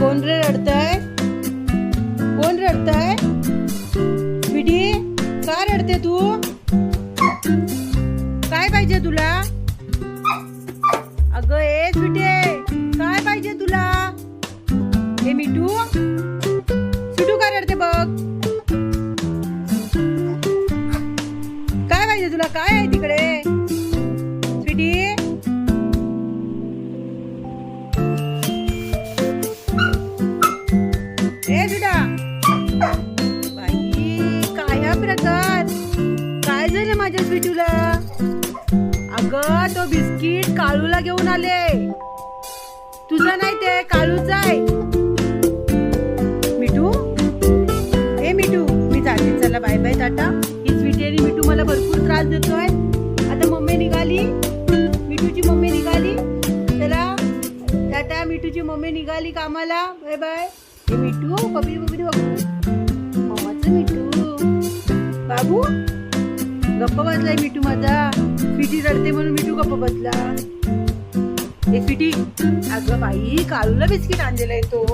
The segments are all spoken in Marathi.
कोण रे रडतय कोण रडतय स्वीटी का रडते तू? झालं माझ्या अगं तो बिस्किट काळूला घेऊन आले. तुझं नाही ते काळूच आहे. मिठू? ए मिठू मी जाते. चला बाय बाय टाटा. ही स्वीट आणि मिठू मला भरपूर त्रास देतोय. आता मम्मी निघाली. मिठूची मम्मी निघाली. चला टाटा मिठूची मम्मी निघाली कामाला. बाय बाय हे मिठू बबी बबी बघू मम्माचं मिठू. बाबू? गप्प बसलाय मिठू माझा. फिटी रडते म्हणून मिठू गप्प बसला. ए फिटी अगं बाई काळूला बिस्किट आणलेला आहे तो.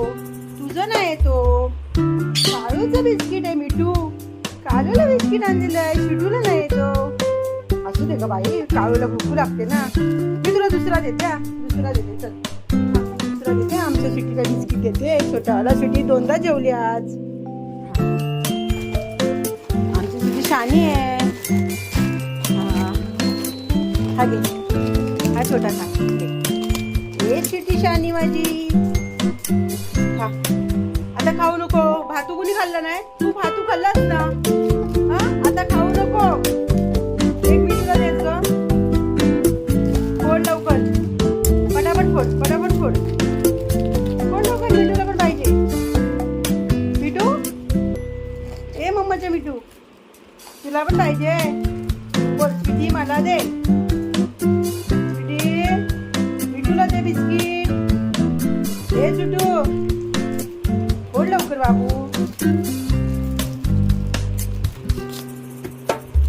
तुझं नाही तो. काळूचं बिस्किट आहे मिठू. काळूला बिस्किट आणलेलं आहे शिटूला नाही तो. असू दे ग बाई काळूला भूकू लागते ना. मी तुला दुसरा देते हा. दुसरा देते चल. दुसरा देते आमच्या सिटीला बिस्किट देते. छोटावाला सिटी दोनदा जेवली आज. आमची सिटी शानी आहे. हा घे. हा छोटा खा. हे सिटी शानी माझी. खा. आता खाऊ नको. भातू कुणी खाल्लं नाही? तू भातू खाल्लास ना? हा? आता खाऊ नको. एक मिनिटला देत ग फोड लवकर. पटापट फोड पटापट फोड. फोड लवकर मिठूला पण पाहिजे. मिठू? ए मम्माच्या मिठू. तुला पण पाहिजे. बोल किती मला दे. बाबू.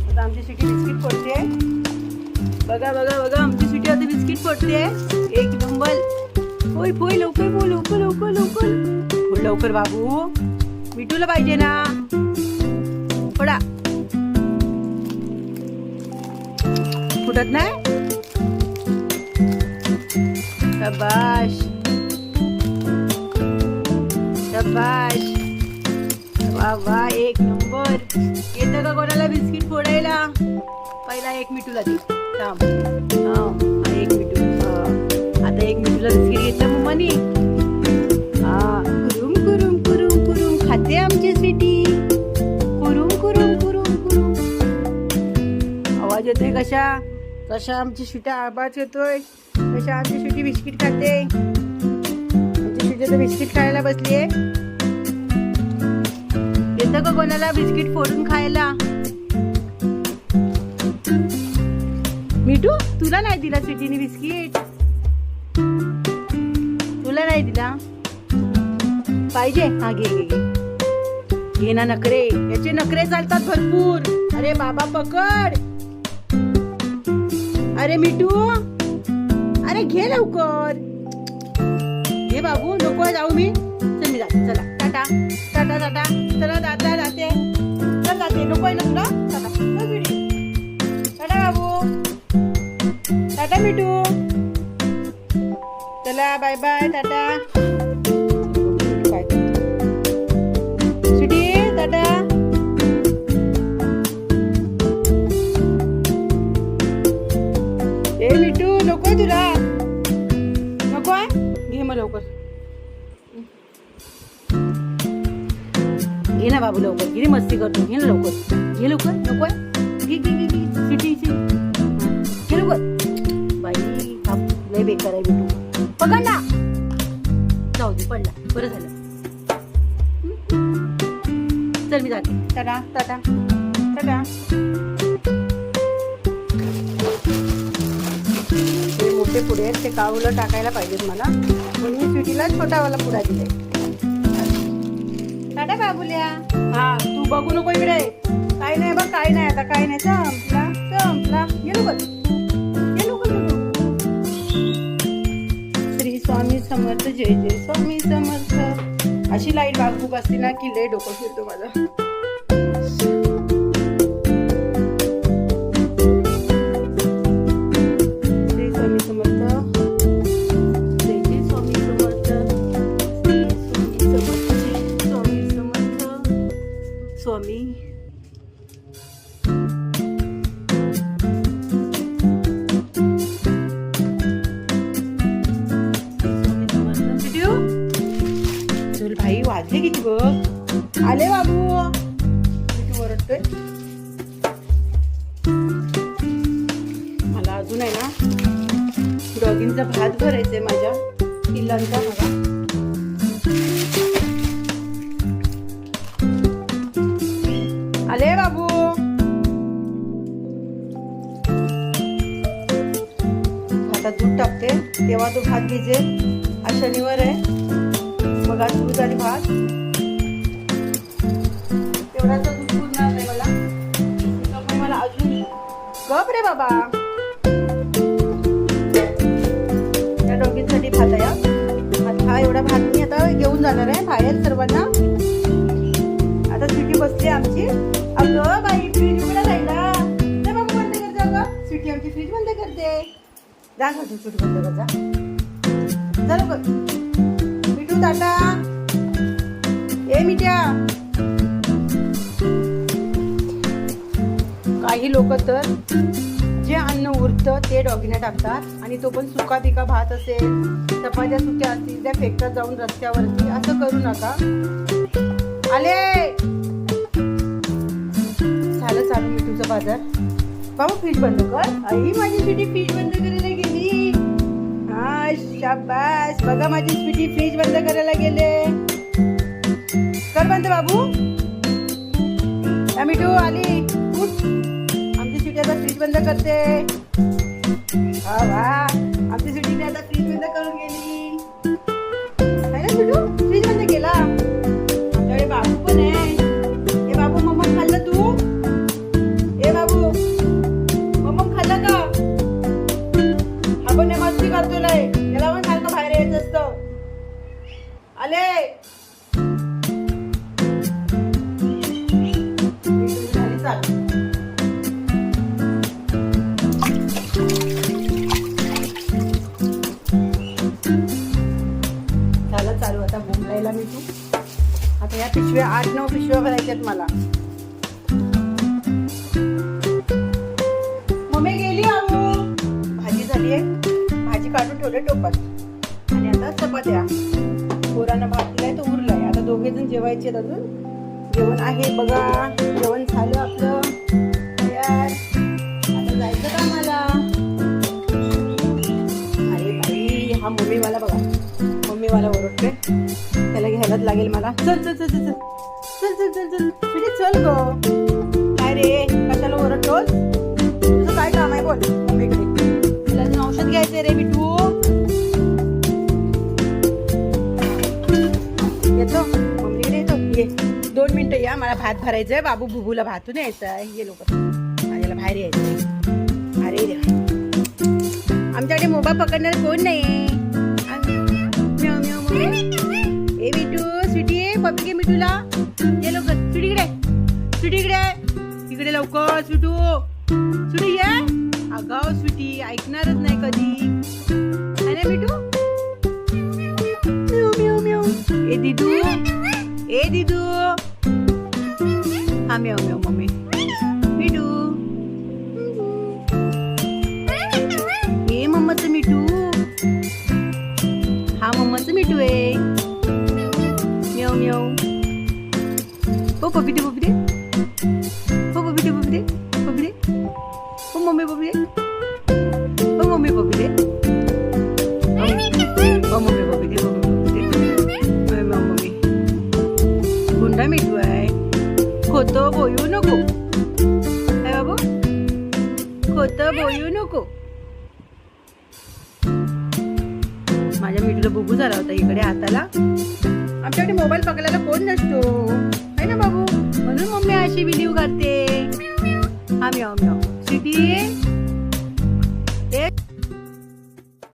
आता आमची सिटी बिस्किट फोडते बघा बघा बघा आमची सिटी आता बिस्किट पडते एक नंबर होय होय लवकर बोल लवकर लवकर लवकर. लवकर बाबू. मिठूला पाहिजे ना. फोडा. फुटत नाही? शबाश. शबाश वा वा एक नंबर. येतं का कोणाला बिस्किट फोडायला? पहिला एक मिठूला दे. थांब. हा एक मिठू. आता एक मिठूला बिस्किट घेतलं मम्मानी हा कुरुम कुरुम कुरुम कुरुम. खाते आमची स्वीटी. कुरुम कुरुम कुरुम कुरुम. आवाज येतोय कशा? कशा आमची शिटा आवाज येतोय? कशा आमची शिटी बिस्किट खाते? आमची तर बिस्किट खायला बसलीये. येतं का कोणाला बिस्किट फोडून खायला? मिठू तुला नाही दिला स्वीटीने बिस्किट? तुला नाही दिला? पाहिजे हा घे घे. घे ना नखरे. याचे नखरे चालतात भरपूर. अरे बाबा पकड. अरे मिठू. अरे घे लवकर. बाबू नको जाऊ मी. तुम्ही जाते चला. टाटा टाटा टाटा. चला जाता जाते. चल जाते. नको आहे ना तुला? टाटा. टाटा बाबू. टाटा मिठू चला बाय बाय टाटा. ये ना बाबू लवकर किती मस्ती करतो घे ना लवकर. घे लवकर नको आहे. घे घे घे घे. सिटी घे लवकर. बाई हा लय बेकार आहे बेटू. पकड ना. जाऊ दे पडला. बरं झालं. चल मी जाते. टाटा टाटा. टाटा. ते मोठे पुढे आहेत ते काळूला टाकायला पाहिजेत मला. म्हणून मी स्वीटीला छोटावाला पुडा दिले ना बाबुल्या? हा तू बघू नको इकडे. काही नाही बघ काही नाही आता काही नाही. संपला संपला गेलो बघ गेलो श्री स्वामी समर्थ जय जय स्वामी समर्थ. अशी लाइट वागबुक असते ना की लय डोकं फिरतो माझं. बघ किती ओरडतोय मला अजून आहे ना डॉगींचा भात भरायचंय माझ्या किल्लांचा मला. आले बाबू. भातात दूध टाकते तेव्हा तो भात भिजेल. आज शनिवार आहे. मग आज दूध आणि भात. तेवढाच दूध पुरणार नाही मला. त्याच्यामुळे मला अजून गप रे बाबा. या डोगींसाठी भात आहे हा. एवढा भात मी आता घेऊन जाणार आहे बाहेर सर्वांना. आता सिटी बसली आमची. अगं बाई फ्रीज उघडा राहिला ते बाबा बंद करते अगं सिटी आमची फ्रीज बंद करते. जा घा सुट बंद कर जा. चल बघ मिठू दादा ए मिठ्या. काही लोक तर जे अन्न उरतं ते डॉगीने टाकतात. आणि तो पण सुका बिका भात असेल चपात्या सुक्या असतील त्या फेकतात जाऊन रस्त्यावरती. असं करू नका. आले! झालं चालू तुझं बाजार. बाबा फ्रीज बंद कर. आई माझी स्वीटी फ्रीज बंद करायला गेली. हा शाबास. बघा माझी स्वीटी फ्रीज बंद करायला गेले. कर बंद बाबू. या मिठू आली. बंद करते. वा वा. आमची सिटीने आता फ्रीज बंद करून गेली. है ना मिठू फ्रीज बंद केला. आमच्याकडे बाबू पण आहे. हे बाबू मम्मा खाल्लं तू? हे बाबू मम्मा खाल्लं का? हा पण मस्ती करतो लय याला पण सारखं बाहेर यायचं असतं. आले. चालू आता बोंबलायला मी तू आता या पिशव्या आठ नऊ पिशव्या भरायच्यात मला. मम्मी गेली भाजी झाली आहे. भाजी काढून ठेवले टोपात. आणि आता चपात्या. पोरानं भात दिलाय तो उरलाय. आता दोघे जण जेवायचे अजून. जेवण आहे बघा. जेवण झालं आपलं. तयार. आता जायचं कामाला. अरे बाई हा मम्मी मला बघा. मला ओरडते त्याला घ्यायलाच लागेल मला. चल चल चल चल चल. चल चल चल पिढी चल ग. काय रे? कशाला ओरडतोस? तुझं काय काम आहे बोल. मम्मीकडे तुला अजून औषध घ्यायचंय रे बिटू. येतो. मम्मीकडे येतो. ये. दोन मिनटं या. मला भात भरायचंय. बाबू भुबूला भातून यायचं आहे ये लोक माझ्याला बाहेर यायचं अरे देवा. आमच्याकडे मोबाईल पकडणार कोण नाही? ए मिठू स्वीटी पप्पी घे मिठूला. ये लवकर. स्वीटी इकडे. स्वीटी इकडे. इकडे लवकर स्वीटू. स्वीटी ये. अगाव स्वीटी ऐकणारच नाही कधी. है ना मिठू? ए दिदू. ए दिदू. हा म्याव म्याव मम्मी. हो पपिटे पपिटे हो पपिटे पपिटे पपिटे हो मम्मी पपिटे हो मम्मी पपिटे हो मम्मी पपिटे हो मम्मी पपिटे मम्मी. गुंडा मिठू आहे. खोतं बोलू नको. काय बाबू. खोतं बोलू नको. माझ्या मिठूला बुबू झाला होता इकडे हाताला. आमच्याकडे मोबाईल पकडायला कोण नसतो? है ना बाबू? म्हणून मम्मी अशी बिलीव करते. आम्ही आम्ही म्याव. सिटी